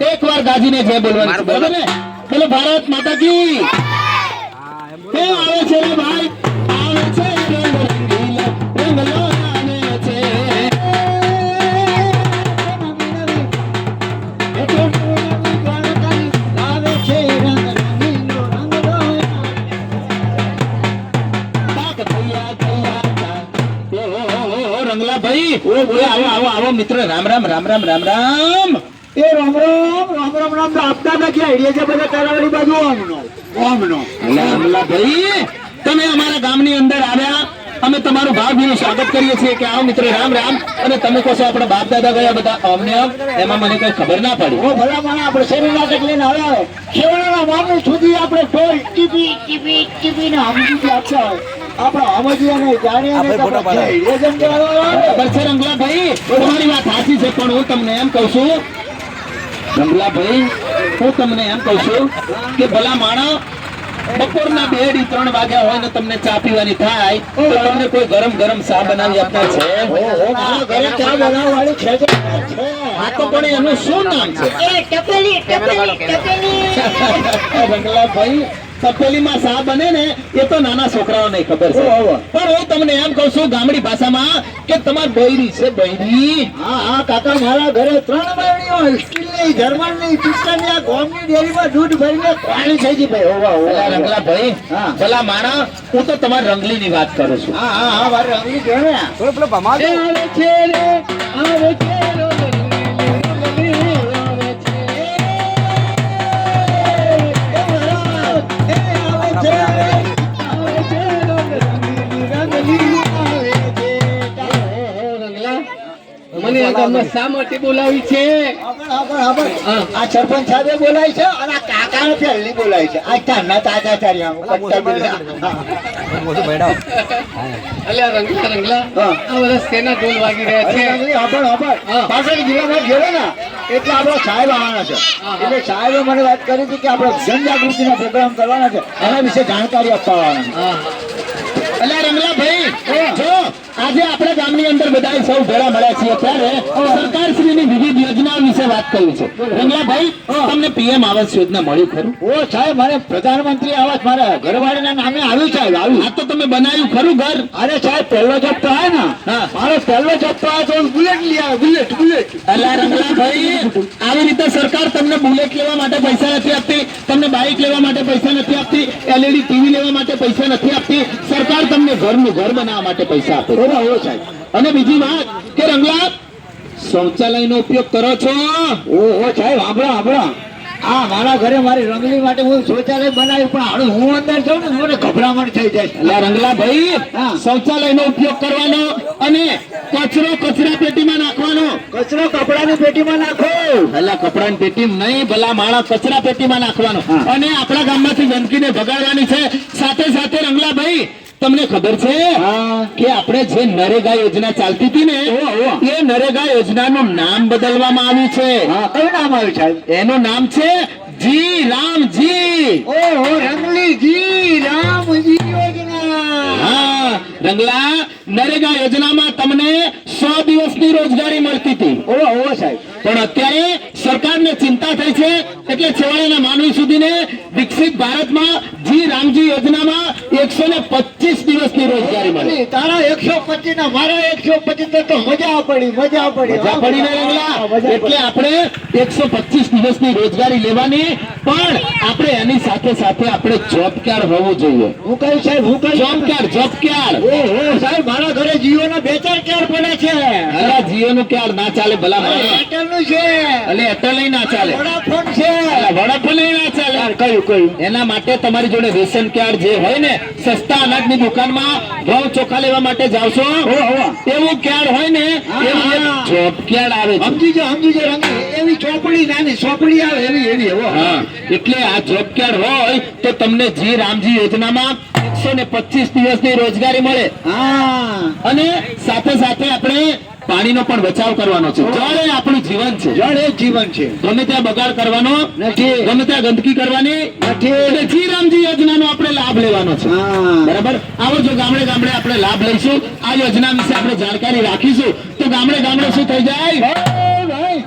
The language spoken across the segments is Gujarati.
એક વાર ગાજીને જય બોલવાનું બરાબર ને? બોલો ભારત માતા કી આવે છે ભાઈ? આવે છે રંગ રંગીલા ભાઈ આવો આવો આવો મિત્ર. રામ રામ રામ રામ રામ રામ. રામ આપતા નથી આઈડિયા છે બધા તારાવાળી બાજુ આમનો આમનો અલા, રંગલા ભાઈ તમે અમારા ગામની અંદર આવ્યા અમે તમારું ભાવભીનું સ્વાગત કરીએ છીએ કે આવો મિત્ર રામ રામ. અને તમે કહો છો આપણા બાપ દાદા ગયા બધા અમને આમ એમાં મને કઈ ખબર ના પડી. ઓ ભલા મને આપણે શરીર નાટક લઈને આવ્યા હોય. શેવડાના મામું સુધી આપણે ઢોલ ટીપી ટીપી ટીપી ને આમ સુધી આપતા હોય. આપણે સમજીએ નહીં જાણીએ તો. ખબર છે રંગલા ભાઈ? તમારી વાત સાચી છે પણ હું તમને એમ કહું છું રંગલા ભાઈ હું તમને એમ કહું છું કે ભલા માણસ બપોરના બે અઢી ત્રણ વાગ્યા હોય ને તમને ચા પીવાની થાય તો તમને કોઈ ગરમ ગરમ ચા બનાવી આપતા છે. આ તો પણ એનું શું નામ છે? ટપેલી ટપેલી ટપેલી. ભાઈ તપેલીમાં સા બને ને એ તો નાના છોકરાઓને ખબર છે. પણ હું તમને એમ કહું છું ગામડી ભાષામાં કે તમાર બૈરી છે બૈરી. હા હા કાકા મારા ઘરે ત્રણ બૈરીઓ સ્ટીલની જર્મનની પિસ્ટનની આ ગોમની ડેરીમાં દૂધ ભરીને પાણી થઈ ગઈ ભાઈ. ઓવા ઓવા રંગલા ભાઈ હા. ભલા માણા હું તો તમારી રંગલીની વાત કરું છું. હા હા હા મારે રંગી જો પેલો ભમાડે. આવે છે રે, આવે છે રો. મને આ ગામમાં શા માટે બોલાવી છે? આ સરપંચ સાહેબે બોલાય છે અને આ કાકાને પહેલી બોલાય છે. આ ચારના તાજા ચાર્યા અલ્યા રંગલા રંગલા. આ બધા શેના ઢોલ વાગી રહ્યા છે? રંગલી, હાંભળ, હાંભળ. હા. પાછળ જિલ્લામાં ગયેલો ને એટલે આપણો સાહેબ આવવાના છે. એટલે સાહેબે મને વાત કરી હતી કે આપણે જનજાગૃતિના પ્રોગ્રામ કરવાના છે એના વિશે જાણકારી આપવા આવવાના છે. અલ્યા રંગલા ભાઈ જો આજે આપણા ગામની અંદર બધા સૌ ભેળા મળ્યા છીએ. ત્યારે સરકારશ્રીની વિવિધ યોજનાઓ વિશે વાત કરવી છે. રંગલાભાઈ તમને પીએમ આવાસ યોજના મળી ખરું? ઓ સાહેબ મારે પ્રધાનમંત્રી આવાસ મારા ઘરવાળીના નામે આવ્યું સાહેબ આવ્યું આ તો તમે બનાવ્યું ખરું ઘર? અરે સાહેબ પહેલો જપ્તો આવે ને. મારો પહેલો જપ્તો આવે તો બુલેટ લઈ આવે બુલેટ બુલેટ. અલ્યા રંગલાભાઈ આવી રીતે સરકાર તમને બુલેટ લેવા માટે પૈસા નથી આપતી તમને બાઇક લેવા માટે પૈસા નથી આપતી એલઈડી ટીવી લેવા માટે પૈસા નથી આપતી સરકાર તમને ઘરનું ઘર બનાવવા માટે પૈસા આપે. છે. સાહેબ. અને બીજી વાત કે રંગલા શૌચાલયનો ઉપયોગ કરો છો? ઓહો સાહેબ આંબળા આંબળા આ મારા ઘરે મારી રંગલી માટે હું શૌચાલય બનાવ્યું પણ હાડું હું અંદર જાઉં ને મને ગભરામણ થઈ જાય એટલે રંગલા ભાઈ. શૌચાલયનો ઉપયોગ કરવાનો અને કચરો કચરા પેટીમાં નાખવાનો. કચરો કપડાની પેટીમાં નાખો. એટલે કપડાની પેટી નહીં ભલા માણસ કચરા પેટીમાં નાખવાનો. અને આપણા ગામમાંથી ગંદકીને ભગાડવાની છે. સાથે સાથે રંગલા ભાઈ તમને ખબર છે કે આપણે જે નરેગા યોજના ચાલતી હતી ને. એ નરેગા યોજનાનું નામ બદલવામાં આવ્યું છે. કયું નામ આવ્યું સાહેબ? એનું નામ છે જી રામજી. ઓહો રંગલીજી રામજી યોજના. હા રંગલા નરેગા યોજનામાં તમને સો દિવસની રોજગારી મળતી હતી. સાહેબ. પણ અત્યારે સરકારને ચિંતા થઈ છે એટલે છેવાડાના માનવી સુધીને વિકસિત ભારતમાં જી રામજી યોજનામાં એકસો ને પચીસ દિવસની રોજગારી. તારા એકસો પચીસ ના મારા એકસો પચીસ તો મજા પડી મજા પડી. મજા ને એટલે આપણે એકસો પચીસ દિવસની રોજગારી લેવાની પણ આપણે એની સાથે સાથે આપણે જોબ ક્યાર હોવું જોઈએ. હું કહ્યું સાહેબ હું કહ્યું જોબ ક્યાર જોબ ક્યાર ઓહો સાહેબ મારા ઘરે જીઓ ના બે ચાર ક્યાર પડે છે. અલા જીઓ નું ક્યાર ના ચાલે ભલા. એરટેલનું છે. એટલે એરટેલ ના ચાલે વડાફોન છે અલા વડાફોન લઈ ના ચાલે કયું કયું એના માટે તમારી જોડે રેશન કાર્ડ જે હોય ને સસ્તા અનાજની દુકાનમાં ઘઉં ચોખા લેવા માટે જાવ એવું કાર્ડ હોય ને એવું જોબ કાર્ડ આવે છે. સમજી જો સમજી જો રંગી. એવી ચોપડી નાની ચોપડી આવે એવી એવી હો. હા એટલે આ જોબ કાર્ડ હોય તો તમને જી રામજી યોજનામાં એકસો ને પચીસ દિવસની રોજગારી મળે. હા. અને સાથે સાથે આપણે પાણીનો પણ બચાવ કરવાનો છે. જળ એ આપણું જીવન છે. જળ એ જીવન છે. ગમે ત્યાં બગાડ કરવાનો નથી. ગમે ત્યાં ગંદકી કરવાની નથી. એટલે જી રામજી યોજનાનો આપણે લાભ લેવાનો છે. હા. બરાબર? આવો જો ગામડે ગામડે આપણે લાભ લઈશું. આ યોજના વિશે આપણે જાણકારી રાખીશું. તો ગામડે ગામડે શું થઈ જાય?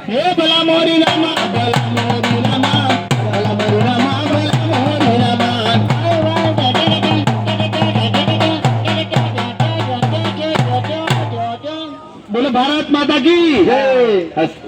હે ભલા મોરી રામા ભલા મોરી